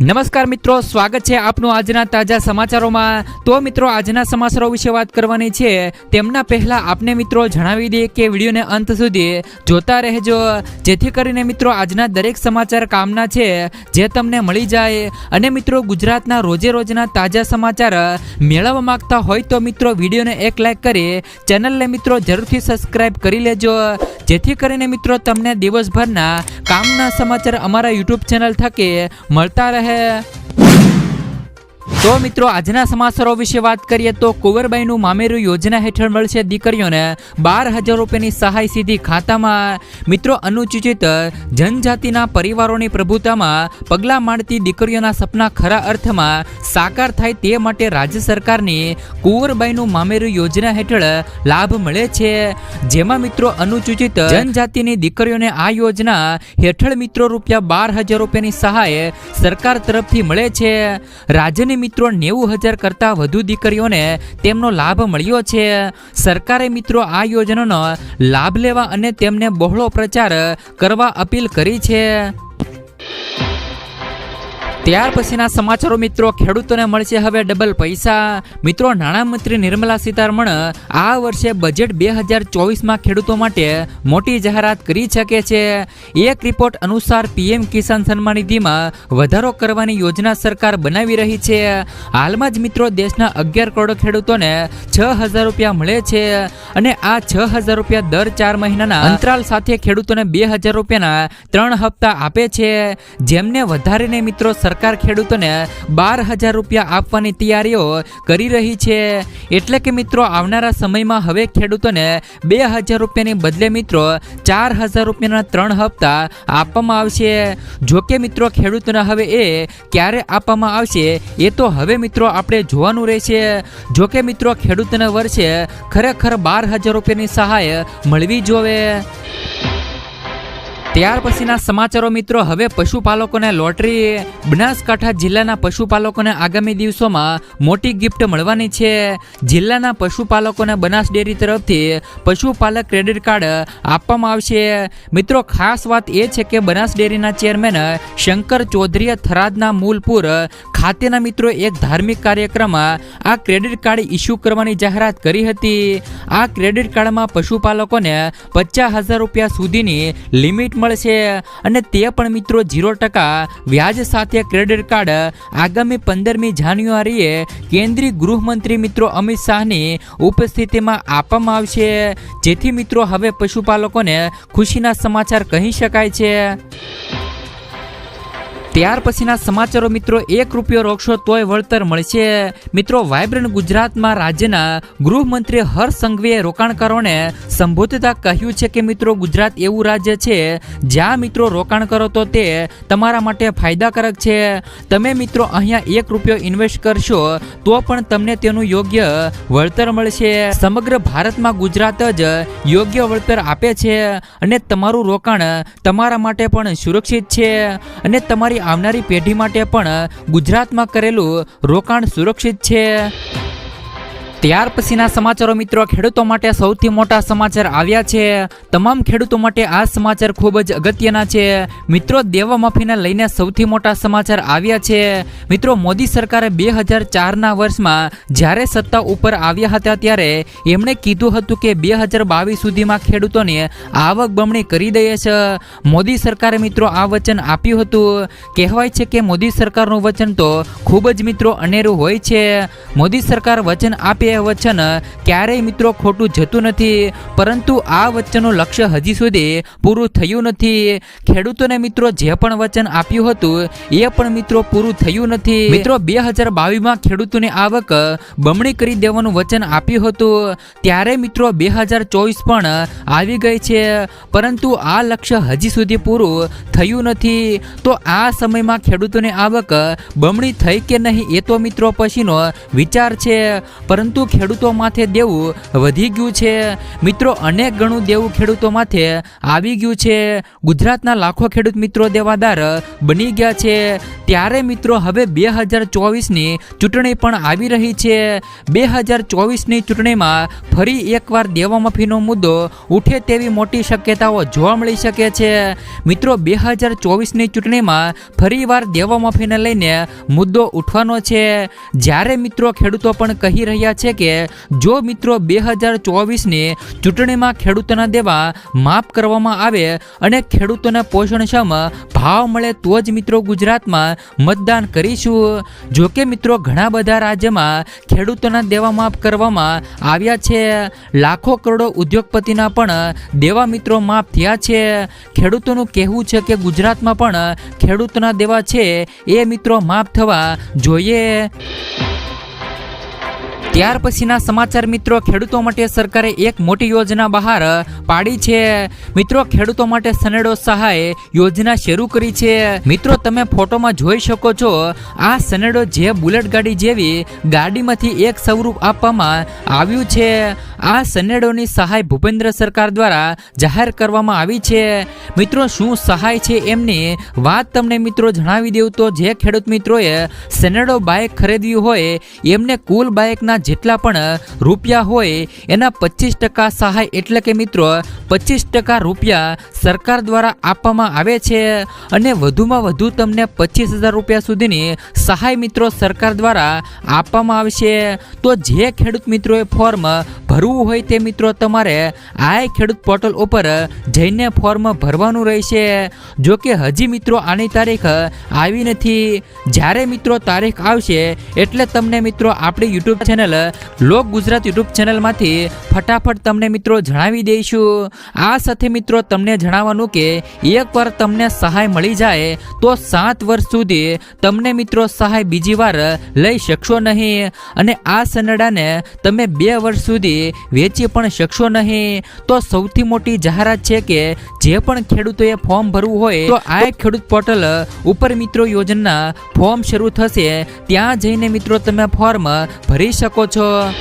નમસ્કાર મિત્રો, સ્વાગત છે આપનું આજના તાજા સમાચારોમાં. તો મિત્રો, આજના સમાચારો વિશે વાત કરવાની છે. તેમના પહેલા આપને મિત્રો જણાવી દઈએ કે વિડીયોને અંત સુધી જોતા રહેજો. જેથી કરીને મિત્રો, આજના દરેક સમાચાર કામના છે, જે તમને મળી જાય. અને મિત્રો, ગુજરાતના રોજે રોજના તાજા સમાચાર મેળવવા માંગતા હોય તો મિત્રો, વિડીયોને એક લાઈક કરી ચેનલને મિત્રો જરૂરથી સબસ્ક્રાઈબ કરી લેજો. જેથી કરીને મિત્રો તમને દિવસભરના કામના સમાચાર અમારા યુટ્યુબ ચેનલ થકી મળતા રહે. તો મિત્રો, આજના સમાચારો વિશે વાત કરીએ તો કુંવરબાઈનું મામેરું યોજના હેઠળ મળશે દીકરીઓને બાર હજાર રૂપિયાની સહાય સીધી ખાતામાં. મિત્રો, અનુસૂચિત જનજાતિના પરિવારોની પ્રભુતામાં પગલાં માંડતી દીકરીઓના સપના ખરા અર્થમાં સાકાર થાય તે માટે રાજ્ય સરકારની કુંવરબાઈનું મામેરું યોજના હેઠળ લાભ મળે છે. જેમાં મિત્રો, અનુસૂચિત જનજાતિની દીકરીઓને આ યોજના હેઠળ મિત્રો રૂપિયા બાર હજાર રૂપિયાની સહાય સરકાર તરફથી મળે છે. રાજ્યની મિત્રો નેવું હજાર કરતાં વધુ દીકરીઓને તેમનો લાભ મળ્યો છે. સરકારે મિત્રો આ યોજનાનો લાભ લેવા અને તેમને બહોળો પ્રચાર કરવા અપીલ કરી છે. ત્યાર પછીના સમાચારો મિત્રો, ખેડૂતોને મળશે હવે ડબલ પૈસા. મિત્રો, નાણામંત્રી નિર્મલા સીતારમણ આ વર્ષે બજેટ બે હજાર ચોવીસમાં ખેડૂતો માટે મોટી જાહેરાત કરી શકે છે. એક રિપોર્ટ અનુસાર પીએમ કિસાન સન્માન નિધિમાં વધારો કરવાની યોજના સરકાર બનાવી રહી છે. હાલમાં જ મિત્રો, દેશના અગિયાર કરોડ ખેડૂતોને છ હજાર રૂપિયા મળે છે અને આ છ હજાર રૂપિયા દર ચાર મહિનાના અંતરાલ સાથે ખેડૂતોને બે હજાર રૂપિયાના ત્રણ હપ્તા આપે છે. જેમને વધારીને મિત્રો સરકાર ખેડૂતોને બાર હજાર રૂપિયા આપવાની તૈયારીઓ કરી રહી છે. એટલે કે મિત્રો, આવનારા સમયમાં હવે ખેડૂતોને બે હજાર રૂપિયાની બદલે મિત્રો, ચાર હજાર રૂપિયાના ત્રણ હપ્તા આપવામાં આવશે. જોકે મિત્રો, ખેડૂતોને હવે એ ક્યારે આપવામાં આવશે, એ તો હવે મિત્રો આપણે જોવાનું રહેશે. જોકે મિત્રો, ખેડૂતોને વર્ષે ખરેખર બાર હજાર રૂપિયાની સહાય મળવી જોવે. ત્યાર પછીના સમાચારો મિત્રો, હવે પશુપાલકોને લોટરી, બનાસકાંઠા જિલ્લાના પશુપાલકોને આગામી દિવસોમાં મોટી ગિફ્ટ મળવાની છે. જિલ્લાના પશુપાલકોને બનાસ ડેરી તરફથી પશુપાલક ક્રેડિટ કાર્ડ આપવામાં આવશે. મિત્રો, ખાસ વાત એ છે કે બનાસ ડેરીના ચેરમેન શંકર ચૌધરીએ થરાદના મૂલપુર ખાતેના મિત્રો એક ધાર્મિક કાર્યક્રમમાં આ ક્રેડિટ કાર્ડ ઇસ્યુ કરવાની જાહેરાત કરી હતી. આ ક્રેડિટ કાર્ડમાં પશુપાલકોને પચાસ હજાર રૂપિયા સુધીની લિમિટ મળશે અને તે પણ મિત્રો ઝીરો ટકા વ્યાજ સાથે ક્રેડિટ કાર્ડ આગામી પંદરમી જાન્યુઆરીએ કેન્દ્રીય ગૃહમંત્રી મિત્રો અમિત શાહની ઉપસ્થિતિમાં આપવામાં આવશે. જેથી મિત્રો હવે પશુપાલકોને ખુશીના સમાચાર કહી શકાય છે. ત્યાર પછીના સમાચારો મિત્રો, એક રૂપિયો રોકશો તોય વળતર મળશે. મિત્રો વાઇબ્રન્ટ ગુજરાતમાં રાજ્યના ગૃહમંત્રી હર્ષ સંઘવીએ રોકાણકારોને સંબોધતા કહ્યું છે કે, મિત્રો, ગુજરાત એવું રાજ્ય છે, જ્યાં મિત્રો રોકાણ કરો તો તે તમારા માટે ફાયદાકારક છે. તમે, મિત્રો, અહીંયા એક રૂપિયો ઇન્વેસ્ટ કરશો તો પણ તમને તેનું યોગ્ય વળતર મળશે. સમગ્ર ભારતમાં ગુજરાત જ યોગ્ય વળતર આપે છે અને તમારું રોકાણ તમારા માટે પણ સુરક્ષિત છે અને તમારી આવનારી પેઢી માટે પણ ગુજરાતમાં કરેલું રોકાણ સુરક્ષિત છે. ત્યાર પછીના સમાચારો મિત્રો, ખેડૂતો માટે સૌથી મોટા સમાચાર આવ્યા છે. તમામ ખેડૂતો માટે આ સમાચાર ખૂબ જ અગત્યના છે. મિત્રો, દેવા માફીને લઈને સૌથી મોટા સમાચાર આવ્યા છે. મિત્રો, મોદી સરકારે બે હજાર ચારના વર્ષમાં જ્યારે સત્તા ઉપર આવ્યા હતા ત્યારે એમણે કીધું હતું કે બે હજાર બાવીસ સુધીમાં ખેડૂતોની આવક બમણી કરી દઈએ છે. મોદી સરકારે મિત્રો આ વચન આપ્યું હતું. કહેવાય છે કે મોદી સરકારનું વચન તો ખૂબ જ મિત્રો અનેરું હોય છે. મોદી સરકાર વચન આપે એ વચન ક્યારેય મિત્રો ખોટું જતું નથી, પરંતુ આ વચનનું લક્ષ્ય હજી સુધી પૂરું થયું નથી. ખેડૂતોને મિત્રો જે પણ વચન આપ્યું હતું, એ પણ મિત્રો પૂરું થયું નથી. મિત્રો બે હજાર બાવીસમાં ખેડૂતોની આવક બમણી કરી દેવાનું વચન આપ્યું હતું, ત્યારે મિત્રો બે હજાર ચોવીસ પણ આવી ગઈ છે, પરંતુ આ લક્ષ્ય હજી સુધી પૂરું થયું નથી. તો આ સમયમાં ખેડૂતોની આવક બમણી થઈ કે નહીં, એ તો મિત્રો પછીનો વિચાર છે, પરંતુ પરંતુ ખેડૂતો માથે દેવું વધી ગયું છે. મિત્રો, અનેક ગણું દેવું ખેડૂતો માથે આવી ગયું છે. ગુજરાતના લાખો ખેડૂત મિત્રો દેવાદાર બની ગયા છે. ત્યારે મિત્રો, હવે બે હજાર ચોવીસની ચૂંટણી પણ આવી રહી છે. બે હજાર ચોવીસની ચૂંટણીમાં ફરી એકવાર દેવા માફીનો મુદ્દો ઉઠે તેવી મોટી શક્યતાઓ જોવા મળી શકે છે. મિત્રો, બે હજાર ચોવીસની ચૂંટણીમાં ફરીવાર દેવા માફીને લઈને મુદ્દો ઉઠવાનો છે. જ્યારે મિત્રો ખેડૂતો પણ કહી રહ્યા છે કે જો મિત્રો બે હજાર ચોવીસની ચૂંટણીમાં ખેડૂતોના દેવા માફ કરવામાં આવે અને ખેડૂતોને પોષણક્ષમ ભાવ મળે તો જ મિત્રો ગુજરાતમાં મતદાન કરીશું. જોકે મિત્રો ઘણા બધા રાજ્યમાં ખેડૂતોના દેવા માફ કરવામાં આવ્યા છે. લાખો કરોડો ઉદ્યોગપતિના પણ દેવા મિત્રો માફ થયા છે. ખેડૂતોનું કહેવું છે કે ગુજરાતમાં પણ ખેડૂતોના દેવા છે એ મિત્રો માફ થવા જોઈએ. ત્યાર પછીના સમાચાર મિત્રો, ખેડૂતો માટે સરકારે એક મોટી યોજના બહાર પાડી છે. મિત્રો, ખેડૂતો માટે સનેડો સહાય યોજના શરૂ કરી છે. મિત્રો, તમે ફોટોમાં જોઈ શકો છો, આ સનેડો જે બુલેટ ગાડી જેવી ગાડીમાંથી એક સ્વરૂપ આપવામાં આવ્યું છે. આ સનેડોની સહાય ભૂપેન્દ્ર સરકાર દ્વારા જાહેર કરવામાં આવી છે. મિત્રો, શું સહાય છે એમની વાત તમને મિત્રો જણાવી દેવું તો, જે ખેડૂત મિત્રોએ સનેડો બાઇક ખરીદવી હોય, એમને કુલ બાઇકના જેટલા પણ રૂપિયા હોય, એના પચીસ ટકા સહાય એટલે કે મિત્રો, પચીસ ટકા રૂપિયા સરકાર દ્વારા આપવામાં આવે છે અને વધુમાં વધુ તમને પચીસ હજાર રૂપિયા સુધીની સહાય મિત્રો સરકાર દ્વારા આપવામાં આવશે તો જે ખેડૂત મિત્રોએ ફોર્મ ભરવું હોય તે મિત્રો તમારે આ ખેડૂત પોર્ટલ ઉપર જઈને ફોર્મ ભરવાનું રહેશે. જો કે હજી મિત્રો આની તારીખ આવી નથી. જ્યારે મિત્રો તારીખ આવશે, એટલે તમને મિત્રો આપણી YouTube channel Lok Gujarat YouTube ચેનલમાંથી ફટાફટ તમને મિત્રો જણાવી દઈશું. આ સાથે મિત્રો તમને જણાવવાનું કે એકવાર તમને સહાય મળી જાય, તો સાત વર્ષ સુધી તમને મિત્રો સહાય બીજી વાર લઈ શકશો નહીં. અને આ સનડાને તમે બે વર્ષ સુધી વેચી પણ શકશો નહીં. તો સૌથી મોટી જાહેરાત છે કે જે પણ ખેડૂતોએ ફોર્મ ભરવું હોય, તો આ ખેડૂત પોર્ટલ ઉપર મિત્રો યોજના ફોર્મ શરૂ થશે. ત્યાં જઈને મિત્રો તમે ફોર્મ ભરી શકો છો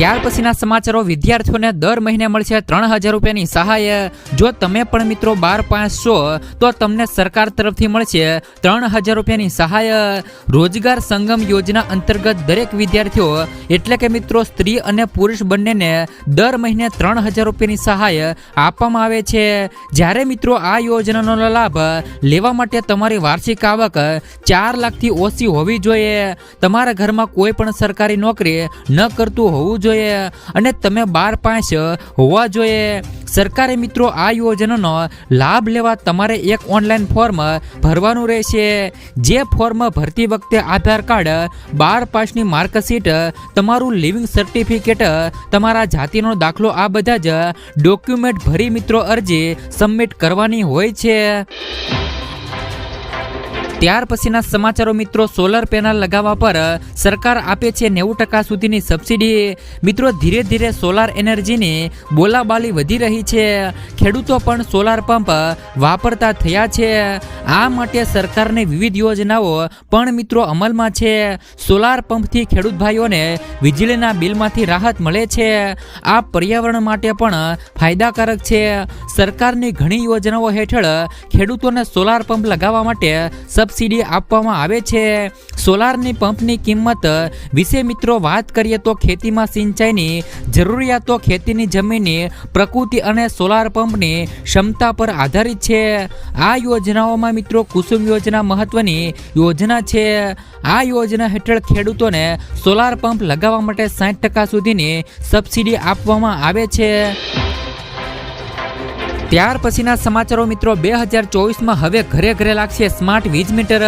ત્યાર પછીના સમાચારો વિદ્યાર્થીઓને દર મહિને મળશે ત્રણ હજાર રૂપિયાની સહાય. જો તમે પણ મિત્રો બાર પાંચ છો, તો તમને સરકાર તરફથી મળશે ત્રણ હજાર રૂપિયાની સહાય. રોજગાર સંગમ યોજના અંતર્ગત દરેક વિદ્યાર્થીઓ, એટલે કે મિત્રો સ્ત્રી અને પુરુષ બંનેને દર મહિને ત્રણ હજાર રૂપિયાની સહાય આપવામાં આવે છે. જ્યારે મિત્રો આ યોજનાનો લાભ લેવા માટે તમારી વાર્ષિક આવક ચાર લાખથી ઓછી હોવી જોઈએ. તમારા ઘરમાં કોઈ પણ સરકારી નોકરી ન કરતું હોવું જોઈએ અને તમે બાર પાંચ હોવા જોઈએ. સરકારે મિત્રો આ યોજનાનો લાભ લેવા તમારે એક ઓનલાઈન ફોર્મ ભરવાનું રહેશે. જે ફોર્મ ભરતી વખતે આધાર કાર્ડ, બાર પાસની માર્કશીટ, તમારું લિવિંગ સર્ટિફિકેટ, તમારા જાતિનો દાખલો, આ બધા જ ડોક્યુમેન્ટ ભરી મિત્રો અરજી સબમિટ કરવાની હોય છે. ત્યાર પછીના સમાચારો મિત્રો સોલર પેનલ લગાવવા પર સરકાર આપે છે નેવું ટકા સુધીની સબસિડી મિત્રો, ધીરે ધીરે સોલાર એનર્જીની બોલાબાલી વધી રહી છે. ખેડૂતો પણ સોલાર પંપ વાપરતા થયા છે. આ માટે સરકારની વિવિધ યોજનાઓ પણ મિત્રો અમલમાં છે. સોલાર પંપથી ખેડૂત ભાઈઓને વીજળીના બિલમાંથી રાહત મળે છે. આ પર્યાવરણ માટે પણ ફાયદાકારક છે. સરકારની ઘણી યોજનાઓ હેઠળ ખેડૂતોને સોલાર પંપ લગાવવા માટે સબસિડી આપવામાં આવે છે. સોલારની પંપની કિંમત વિશે મિત્રો વાત કરીએ તો ખેતીમાં સિંચાઈની જરૂરિયાતો ખેતીની જમીનની પ્રકૃતિ અને સોલાર પંપની ક્ષમતા પર આધારિત છે. આ યોજનાઓમાં મિત્રો કુસુમ યોજના મહત્વની યોજના છે. આ યોજના હેઠળ ખેડૂતોને સોલાર પંપ લગાવવા માટે સાઠ ટકા સુધીની સબસિડી આપવામાં આવે છે. ત્યાર પછીના સમાચારો મિત્રો, બે હજાર ચોવીસમાં હવે ઘરે ઘરે લાગશે સ્માર્ટ વીજ મીટર.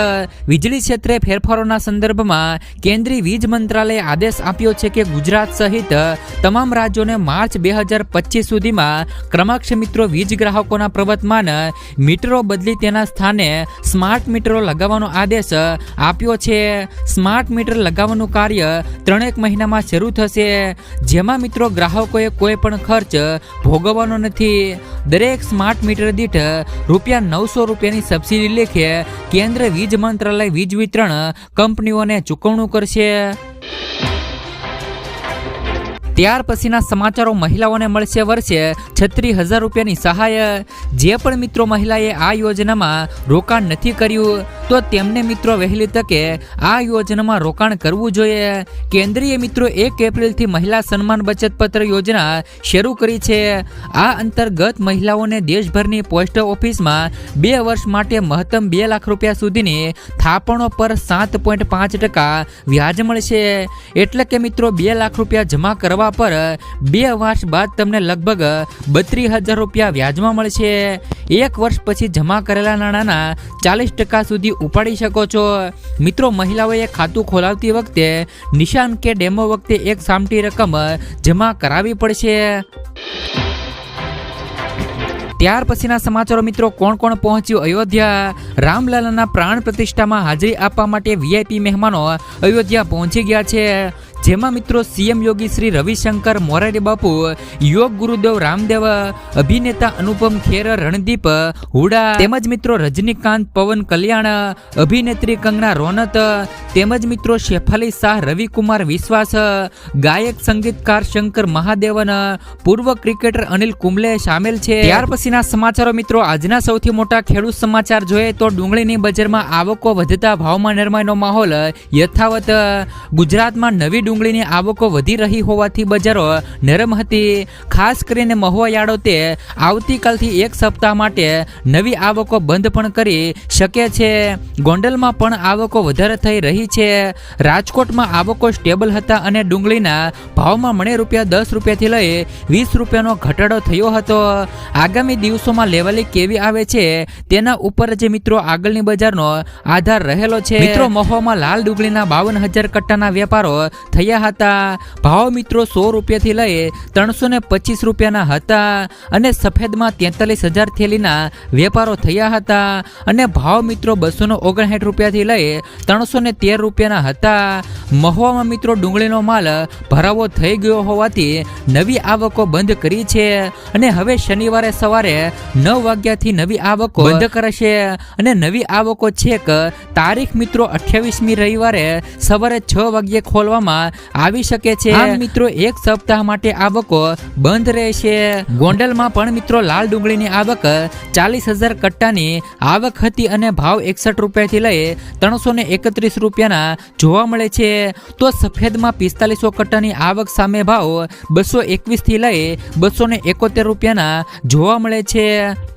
વીજળી ક્ષેત્રે ફેરફારોના સંદર્ભમાં કેન્દ્રીય વીજ મંત્રાલયે આદેશ આપ્યો છે કે ગુજરાત સહિત તમામ રાજ્યોને માર્ચ બે હજાર પચીસ સુધીમાં ક્રમક્ષ મિત્રો વીજ ગ્રાહકોના પ્રવર્તમાન. મીટરો બદલી તેના સ્થાને સ્માર્ટ મીટરો લગાવવાનો આદેશ આપ્યો છે. સ્માર્ટ મીટર લગાવવાનું કાર્ય ત્રણેક મહિનામાં શરૂ થશે. જેમાં મિત્રો ગ્રાહકોએ કોઈ પણ ખર્ચ ભોગવવાનો નથી. દરેક સ્માર્ટ મીટર દીઠ રૂપિયા નવસો રૂપિયાની સબસિડી લેખે કેન્દ્ર વીજ મંત્રાલય વીજ વિતરણ કંપનીઓને ચૂકવણું કરશે. ત્યાર પછીના સમાચારો મહિલાઓને મળશે વર્ષે છત્રીસ હજાર રૂપિયાની સહાય. જે પણ મિત્રો મહિલાએ આ યોજનામાં રોકાણ નથી કર્યું, તો તેમને મિત્રો વહેલી તકે આ યોજનામાં રોકાણ કરવું જોઈએ. કેન્દ્રીય મિત્રો એક એપ્રિલથી મહિલા સન્માન બચત પત્ર યોજના શરૂ કરી છે. આ અંતર્ગત મહિલાઓને દેશભરની પોસ્ટ ઓફિસમાં બે વર્ષ માટે મહત્તમ બે લાખ રૂપિયા સુધીની થાપણો પર સાત પોઈન્ટ પાંચ ટકા વ્યાજ મળશે. એટલે કે મિત્રો બે લાખ રૂપિયા જમા કરવા પર બે વર્ષ બાદ તમને લગભગ બત્રીસ હજાર રૂપિયા વ્યાજમાં મળશે. એક વર્ષ પછી જમા કરેલા નાણાંના ચાલીસ ટકા સુધી ઉપાડી શકો છો. મિત્રો, મહિલાઓએ ખાતું ખોલાવતી વખતે નિશાન કે ડેમો વખતે એક સામટી રકમ જમા કરાવવી પડશે. ત્યાર પછીના સમાચારો મિત્રો, કોણ કોણ પહોંચ્યું? અયોધ્યા. રામલાલાના પ્રાણ પ્રતિષ્ઠામાં હાજરી આપવા માટે વીઆઈપી મહેમાનો અયોધ્યા પહોંચી ગયા છે. જેમાં મિત્રો સીએમ યોગી શ્રી રવિશંકર, મોરારી બાપુ, યોગ ગુરુદેવ રામદેવ, અભિનેતા અનુપમ ખેર, રણદીપ, હુડા, તેમજ મિત્રો રજનીકાંત, પવન કલ્યાણ, અભિનેત્રી કંગના રોનત, તેમજ મિત્રો શેફાલી શાહ, રવિકુમાર વિશ્વાસ, ગાયક સંગીતકાર શંકર મહાદેવન, પૂર્વ ક્રિકેટર અનિલ કુંબલે સામેલ છે. ત્યાર પછીના સમાચારો મિત્રો, આજના સૌથી મોટા ખેડૂત સમાચાર જોઈએ તો ડુંગળીની બજારમાં આવકો વધતા ભાવમાં નિર્માણનો માહોલ. યથાવત ગુજરાતમાં નવી ડુંગળીની આવકો વધી રહી હોવાથી બજારો નરમ હતી. ખાસ કરીને મહુવાયાળો તે આવતીકાલથી એક સપ્તાહ માટે નવી આવકો બંધ પણ કરી શકે છે. ગોંડલમાં પણ આવકો વધારે થઈ રહી છે. રાજકોટમાં આવકો સ્ટેબલ હતા અને ડુંગળીના ભાવમાં મણે રૂપિયા દસ રૂપિયાથી લઈ વીસ રૂપિયાનો ઘટાડો થયો હતો. આગામી દિવસોમાં લેવાલી કેવી આવે છે તેના ઉપર જે મિત્રો આગળની બજારનો આધાર રહેલો છે. મિત્રો, મહુવામાં લાલ ડુંગળીના બાવન હજાર કટ્ટાના વેપારો થયા હતા. ભાવ મિત્રો સો રૂપિયાથી લઈ ત્રણસો ને પચીસ રૂપિયાના હતા અને સફેદમાં તેતાલીસ હજાર થેલીના વેપારો થયા હતા. અને ભાવ મિત્રો બસો ને ઓગણસાઠ રૂપિયાથી લઈ ત્રણસો ને તેર રૂપિયાના હતા. મહુવામાં મિત્રો ડુંગળીનો માલ ભરાવો થઈ ગયો હોવાથી નવી આવકો બંધ કરી છે અને હવે શનિવારે સવારે નવ વાગ્યાથી નવી આવકો બંધ કરશે અને નવી આવકો છેક તારીખ મિત્રો અઠ્યાવીસમી રવિવારે સવારે છ વાગ્યે ખોલવામાં આવી શકે છે. મિત્રો, એક સપ્તાહ માટે આવકો બંધ રહેશે. ગોંડલમાં પણ મિત્રો લાલ ડુંગળીની આવક ચાલીસ હજાર કટ્ટાની આવક હતી અને ભાવ એકસઠ રૂપિયાથી લઈ ત્રણસો ને એકત્રીસ રૂપિયાના જોવા મળે છે. તો સફેદમાં પિસ્તાલીસો કટ્ટાની આવક સામે ભાવ બસો એકવીસથી લઈ બસો ને એકોતેર રૂપિયાના જોવા મળે છે.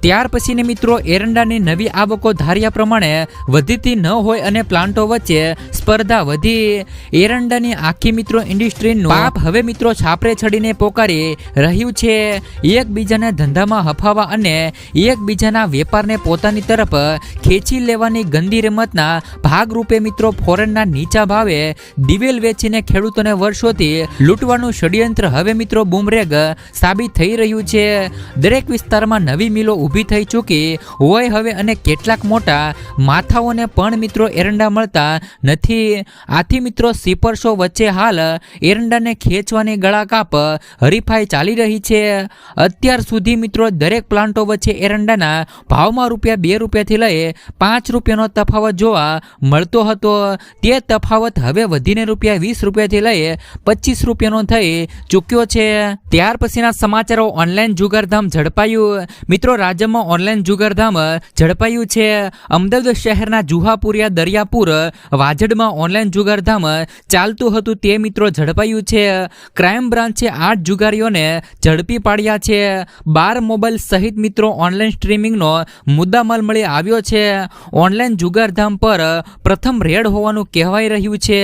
ત્યાર પછીને મિત્રો, એરંડાની નવી આવકો ધાર્યા પ્રમાણે વધીતી ન હોય અને પ્લાન્ટો વચ્ચે સ્પર્ધા વધી. એરંડાની આખી મિત્રો ઇન્ડસ્ટ્રીનું પાપ હવે મિત્રો છાપરે ચડીને પોકારી રહ્યું છે એકબીજાને ધંધામાં હફાવા અને એકબીજાના વેપારને પોતાની તરફ ખેંચી લેવાની ગંદી રમતના ભાગરૂપે મિત્રો ફોરેનના નીચા ભાવે દિવેલ વેચીને ખેડૂતોને વર્ષોથી લૂંટવાનું ષડયંત્ર હવે મિત્રો બુમરેગ સાબિત થઈ રહ્યું છે. દરેક વિસ્તારમાં નવી મિલો ઊભી થઈ ચૂકી હોય હવે અને કેટલાક મોટા માથાઓને પણ મિત્રો એરંડા મળતા નથી. આથી મિત્રો સીપરશો વચ્ચે હાલ એરંડાને ખેંચવાની ગળા કાપ હરીફાઈ ચાલી રહી છે. અત્યાર સુધી મિત્રો દરેક પ્લાન્ટો વચ્ચે એરંડાના ભાવમાં રૂપિયા બે રૂપિયાથી લઈ પાંચ રૂપિયાનો તફાવત જોવા મળતો હતો. તે તફાવત હવે વધીને રૂપિયા વીસ રૂપિયાથી લઈ પચીસ રૂપિયાનો થઈ ચૂક્યો છે. ત્યાર પછીના સમાચારો ઓનલાઈન જુગારધામ ઝડપાયું. મિત્રો રાજ્યમાં ઓનલાઈન જુગારધામ ઝડપાયું છે. અમદાવાદ શહેરના જુહાપુરિયા દરિયાપુર વાજડમાં ઓનલાઈન જુગારધામ ચાલતું હતું. તે મિત્રો ઝડપાયું છે. ક્રાઇમ બ્રાન્ચે આઠ જુગારીઓને ઝડપી પાડ્યા છે. બાર મોબાઈલ સહિત મિત્રો ઓનલાઈન સ્ટ્રીમિંગનો મુદ્દામાલ મળી આવ્યો છે. ઓનલાઈન જુગારધામ પર પ્રથમ રેડ હોવાનું કહેવાઈ રહ્યું છે.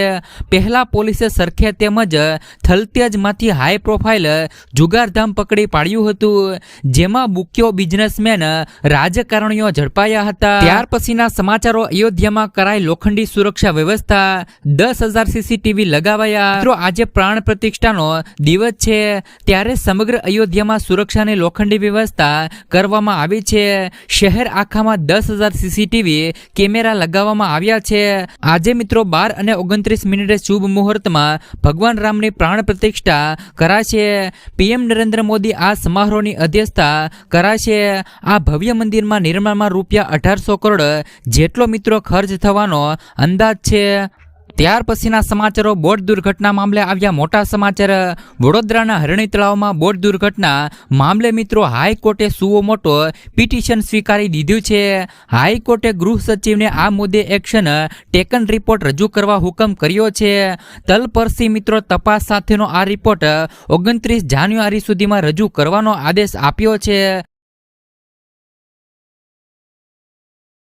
પહેલા પોલીસે સરખે તેમજ થલતેજમાંથી હાઈ પ્રોફાઇલ જુગારધામ પકડી પાડ્યું હતું, જેમાં મુખ્ય બિઝનેસમેન રાજકારણીઓ ઝડપાયા હતા. ત્યાર પછીના સમાચારો અયોધ્યામાં કરાઈ લોખંડી સુરક્ષા વ્યવસ્થા, દસ હજાર સીસીટીવી લગાવાયા મિત્રો, આજે પ્રાણ પ્રતિષ્ઠાનો દિવસ છે. ત્યારે સમગ્ર અયોધ્યામાં સુરક્ષાની લોખંડી વ્યવસ્થા કરવામાં આવી છે. શહેર આખામાં દસ હજાર સીસીટીવી કેમેરા લગાવવામાં આવ્યા છે. આજે મિત્રો, બાર અને ઓગણત્રીસ મિનિટે શુભ મુહૂર્તમાં ભગવાન રામની પ્રાણ પ્રતિષ્ઠા કરાશે. પીએમ નરેન્દ્ર મોદી આ સમારોહની અધ્યક્ષતા કરાશે. આ ભવ્ય મંદિરમાં નિર્માણમાં રૂપિયા અઢારસો કરોડ જેટલો મિત્રો ખર્ચ થવાનો અંદાજ છે. ત્યાર પછીના સમાચારો, બોટ દુર્ઘટના મામલે આવ્યા મોટા સમાચાર. વડોદરાના હરણી તળાવમાં બોટ દુર્ઘટના મામલે મિત્રો હાઈકોર્ટે સુઓ મોટો પિટિશન સ્વીકારી દીધું છે. હાઈકોર્ટે ગૃહ સચિવને આ મુદ્દે એક્શન ટેકન રિપોર્ટ રજૂ કરવા હુકમ કર્યો છે. તલપરસી મિત્રો તપાસ સાથેનો આ રિપોર્ટ ઓગણત્રીસ જાન્યુઆરી સુધીમાં રજૂ કરવાનો આદેશ આપ્યો છે.